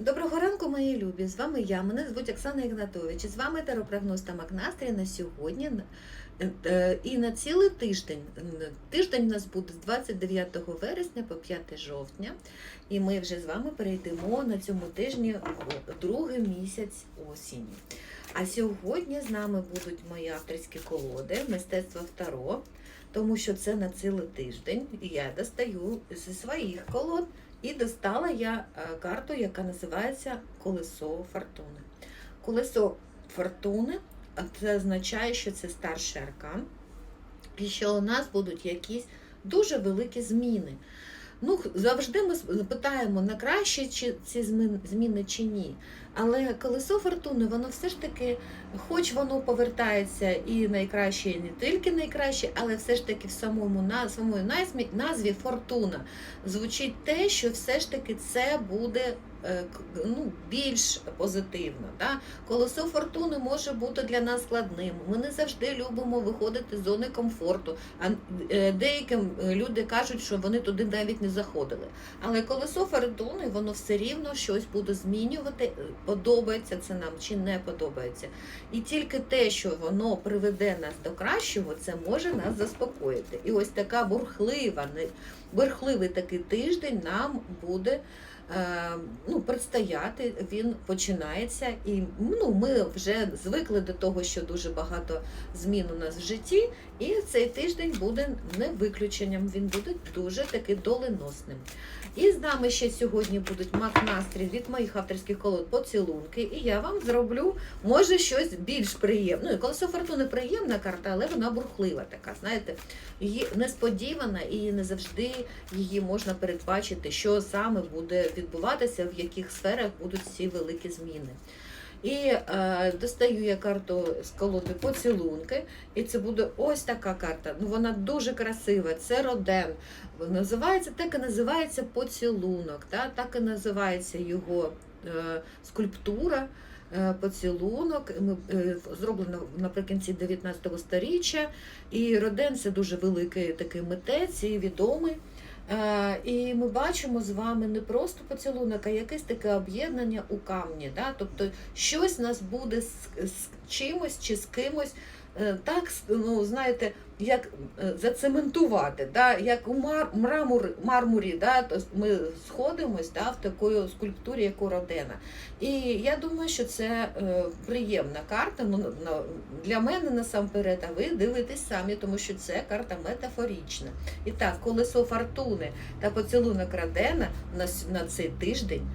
Доброго ранку, мої любі! З вами я, мене звуть Оксана Ігнатович. І з вами теропрогноз та Макнастрій на сьогодні е, е, і на цілий тиждень. Тиждень у нас буде з 29 вересня по 5 жовтня. І ми вже з вами перейдемо на цьому тижні другий місяць осені. А сьогодні з нами будуть мої авторські колоди, мистецтво Второ, тому що це на цілий тиждень. І я достаю зі своїх колод. І достала я е, карту, яка називається Колесо Фортуни. Колесо Фортуни це означає, що це старший аркан, і що у нас будуть якісь дуже великі зміни. Ну, завжди ми питаємо, на краще чи ці зміни чи ні. Але колесо фортуни, воно все ж таки, хоч воно повертається і найкраще, і не тільки найкраще, але все ж таки в самому на самої назві, назві фортуна звучить те, що все ж таки це буде ну, більш позитивно. Да? Колесо фортуни може бути для нас складним. Ми не завжди любимо виходити з зони комфорту. А е, деякі люди кажуть, що вони туди навіть не заходили. Але колесо фортуни, воно все рівно щось буде змінювати подобається це нам чи не подобається. І тільки те, що воно приведе нас до кращого, це може нас заспокоїти. І ось така бурхлива, бурхливий такий тиждень нам буде. Ну, предстояти, він починається, і ну, ми вже звикли до того, що дуже багато змін у нас в житті, і цей тиждень буде не виключенням, він буде дуже таки доленосним. І з нами ще сьогодні будуть мак настрій від моїх авторських колод поцілунки. І я вам зроблю, може, щось більш приємне. Ну, колесо фортуни приємна карта, але вона бурхлива така. Знаєте, її несподівана і не завжди її можна передбачити, що саме буде відбуватися, в яких сферах будуть ці великі зміни. І е, достаю я карту з колоди поцілунки, і це буде ось така карта. Ну вона дуже красива. Це роден. Називається так і називається поцілунок. Да? Так і називається його е, скульптура. Е, поцілунок е, зроблено наприкінці 19 століття. І Роден це дуже великий такий митець і відомий. Е, і ми бачимо з вами не просто поцілунок, а якесь таке об'єднання у камні. Да? Тобто щось нас буде з, з чимось чи з кимось. Е, так, ну знаєте, як е, зацементувати, да, як у мар, мрамор, мармурі, да, то ми сходимось да, в такої скульптурі, як у Родена. І я думаю, що це е, приємна карта. Ну, Для мене насамперед, а ви дивитесь самі, тому що це карта метафорічна. І так, колесо фортуни та поцілунок Родена на, на цей тиждень.